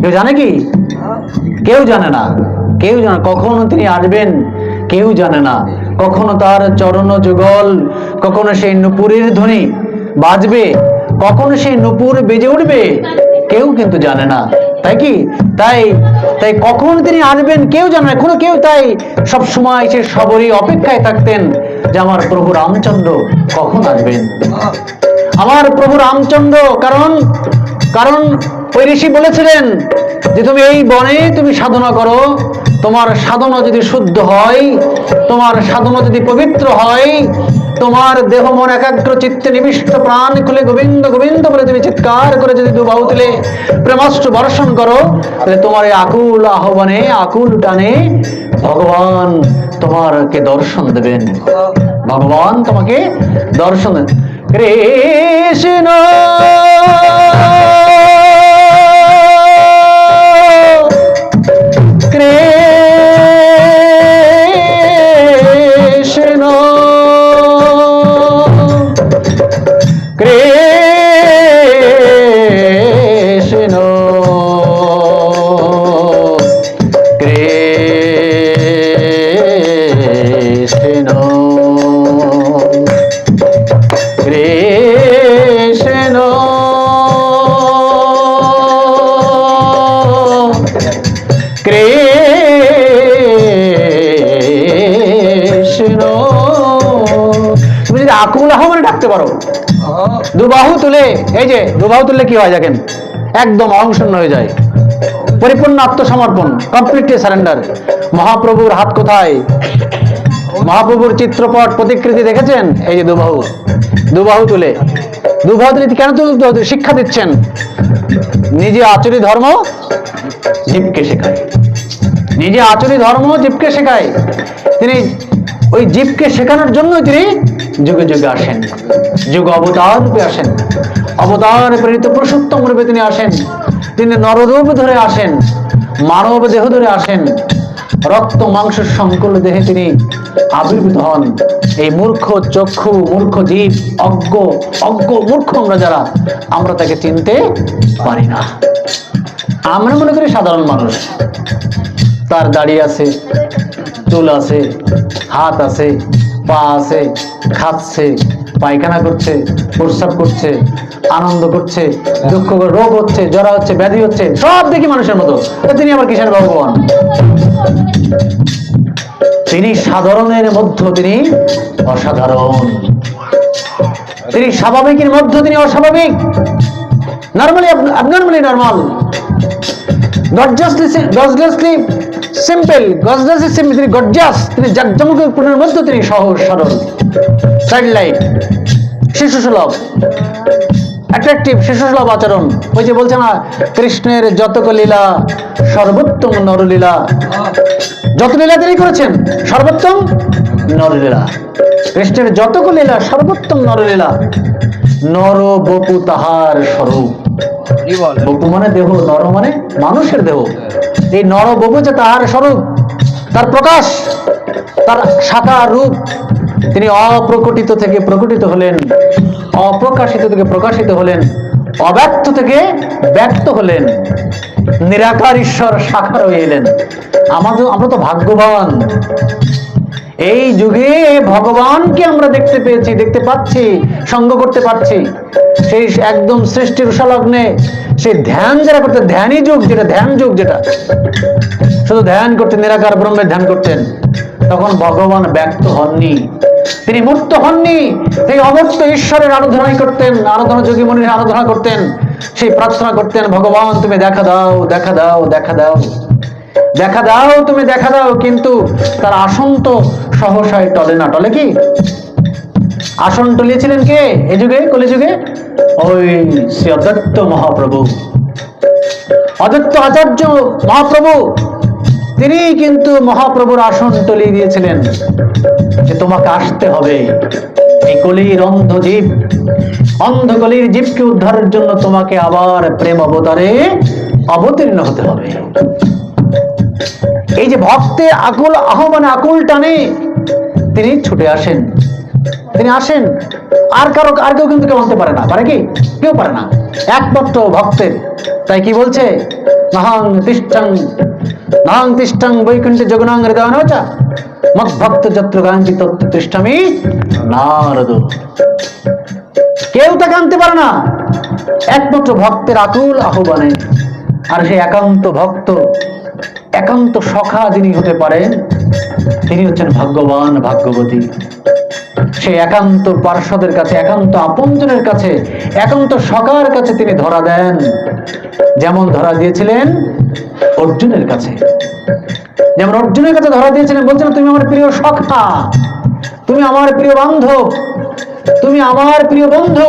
কেউ জানে কি? কেউ জানে না। কেউ জানে কখনো তিনি আসবেন, কেউ জানে না। কখনো তার চরণ যুগল, কখনো সেই নুপুরের ধ্বনি বাজবে, কখনো সেই নুপুর বেজে উঠবে, কেউ কিন্তু জানে না। তাই কি? তাই তাই কখন তিনি আসবেন, কেউ জানে না। কোনো কেউ তাই সব সময় সে সবরই অপেক্ষায় থাকতেন যে আমার প্রভু রামচন্দ্র কখন আসবেন। আমার প্রভু রামচন্দ্র, কারণ কারণ ওই ঋষি বলেছিলেন যে তুমি এই বনে তুমি সাধনা করো, তোমার সাধনা যদি শুদ্ধ হয়, তোমার সাধনা যদি পবিত্র হয়, তোমার দেহ মন একাগ্র, চিত্তে নিবিষ্ট, প্রাণ খুলে গোবিন্দ গোবিন্দ বলে তুমি চিৎকার করে যদি দু বাহু তুলে প্রেমাস্ত্র বর্ষণ করো, তাহলে তোমার এই আকুল আহ্বানে, আকুল টানে ভগবান তোমারকে দর্শন দেবেন। ভগবান তোমাকে দর্শন দেবেন কৃষ্ণ! ডাকতে পারো। দুবাহু তুলে, এই যে দুবাহু তুললে কি হয় দেখেন? একদম অংশূন্য হয়ে যায়। পরিপূর্ণ আত্মসমর্পণ কমপ্লিটলি সারেন্ডার মহাপ্রভুর হাত কোথায়? মহাপ্রভুর চিত্রপট, প্রতিকৃতি দেখেছেন? এই যে দুবাহু। দুবাহু তুলে। দুবাহু তুলে কেন তুলতে হতো? শিক্ষা দিচ্ছেন। নিজে আচরি ধর্ম জীবকে শেখায়। নিজে আচরি ধর্ম জীবকে শেখায়। তিনি ওই জীবকে শেখানোর জন্য তিনি যুগে যুগে আসেন যুগ অবতার রূপে আসেন অবতার প্রেরিত পুরুষোত্তম রূপে তিনি আসেন। তিনি নররূপ ধরে আসেন। মানব দেহ ধরে আসেন। রক্ত মাংসের সংকুল দেহে তিনি আবির্ভূত হন। এই মূর্খ, চক্ষু, মূর্খ জীব, অজ্ঞ অজ্ঞ মূর্খ আমরা যারা, আমরা তাকে চিনতে পারি না। আমরা মনে করি সাধারণ মানুষ। তার দাড়ি আছে চুল আছে, হাত আছে, পা আছে, খাচ্ছে, পায়খানা করছে, প্রস্রাব করছে, আনন্দ করছে, দুঃখ রোগ হচ্ছে জ্বর হচ্ছে, ব্যাধি হচ্ছে, সব দেখি মানুষের মতো। তিনি আবার কিসের ভগবান? তিনি সাধারণের মধ্য তিনি অসাধারণ। তিনি স্বাভাবিকের মধ্যে তিনি অস্বাভাবিক। Normally abnormally normal gorgeously gorgeously simple gorgeously simple তিনি গর্জাস তিনি জাকজমকের মধ্যে তিনি সহজ, সরল। চাইল্ড লাইফ শিশু সুলভ অ্যাট্রাকটিভ শিশু সুলভ আচরণ। ওই যে বলছে না, কৃষ্ণের যতক লীলা, সর্বোত্তম নরলীলা। যত লীলা তিনি করেছেন, সর্বোত্তম নরলীলা। কৃষ্ণের যতক লীলা, সর্বোত্তম নরলীলা। নর বপু তাহার স্বরূপ। বপু মানে দেহ নর মানে মানুষের দেহ। এই নর বপু যে তাহার স্বরূপ তার প্রকাশ তার সাকার রূপ তিনি অপ্রকটিত থেকে প্রকটিত হলেন অপ্রকাশিত থেকে প্রকাশিত হলেন অব্যক্ত থেকে ব্যক্ত হলেন নিরাকার ঈশ্বর সাকার হয়ে এলেন। আমাদের আমরা তো ভাগ্যবান। এই যুগে ভগবানকে আমরা দেখতে পেয়েছি, দেখতে পাচ্ছি, সঙ্গ করতে পারছি। সেই একদম সৃষ্টির সংলগ্নে, সেই ধ্যান যারা করতে, ধ্যানই যুগ যেটা, ধ্যান যুগ যেটা। শুধু ধ্যান করতেন, নিরাকার ব্রহ্মের ধ্যান করতেন। তখন ভগবান ব্যক্ত হননি। তিনি মূর্ত হননি। সেই অমূর্ত ঈশ্বরের আরাধনাই করতেন, আরাধনা যোগী মনির আরাধনা করতেন, সেই প্রার্থনা করতেন, ভগবান, তুমি দেখা দাও দেখা দাও দেখা দাও। দেখা দাও, তুমি দেখা দাও, কিন্তু তার আসন তো সহসায় টলে না, টলে কি? আসন টলিয়েছিলেন কে? এই যুগে, কলি যুগে? ওই শ্রী অদত্ত মহাপ্রভু। অদত্ত আচার্য মহাপ্রভু, তিনি কিন্তু মহাপ্রভুর আসন টলিয়ে দিয়েছিলেন যে তোমাকে আসতে হবে। এই কলির অন্ধ জীব অন্ধ কলির জীবকে উদ্ধারের জন্য তোমাকে আবার প্রেম অবতারে অবতীর্ণ হতে হবে। এই যে ভক্তের আকুল আহ্বানে আকুল টানে তিনি ছুটে আসেন। তিনি আসেন। আর কারও, আর কেউ কিন্তু কেউ আনতে পারে না। পারে কি? কেউ পারে না। একমাত্র ভক্তের। তাই কি বলছে? নাহাং তিষ্ঠাং নাহাং তিষ্ঠাং বৈকুণ্ঠে জগনাং হৃদয়নচ মদ্ভক্ত যত্র গাঞ্চি তত্ত্ব তিষ্ঠামি নারদ। কেউ তাকে আনতে পারে না। একমাত্র ভক্তের আকুল আহ্বানে। আর সেই একান্ত ভক্ত। একান্ত সখা যিনি হতে পারেন, তিনি হচ্ছেন ভাগ্যবান ভাগ্যবতী। সেই একান্ত পার্শ্বদের কাছে, একান্ত আপনজনের কাছে, একান্ত সকার কাছে তিনি ধরা দেন। যেমন ধরা দিয়েছিলেন অর্জুনের কাছে। যেমন অর্জুনের কাছে ধরা দিয়েছিলেন, বলছেন, তুমি আমার প্রিয় সখা, তুমি আমার প্রিয় বান্ধব, তুমি আমার প্রিয় বন্ধু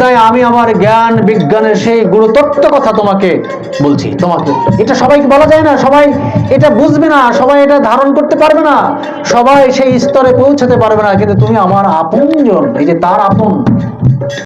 তাই আমি আমার জ্ঞান, বিজ্ঞানের সেই গুরুতত্ত্ব কথা তোমাকে বলছি। তোমাকে। এটা সবাইকে বলা যায় না, সবাই এটা বুঝবে না, সবাই এটা ধারণ করতে পারবে না, সবাই সেই স্তরে পৌঁছাতে পারবে না, কিন্তু তুমি আমার আপনজন, এই যে তার আপন।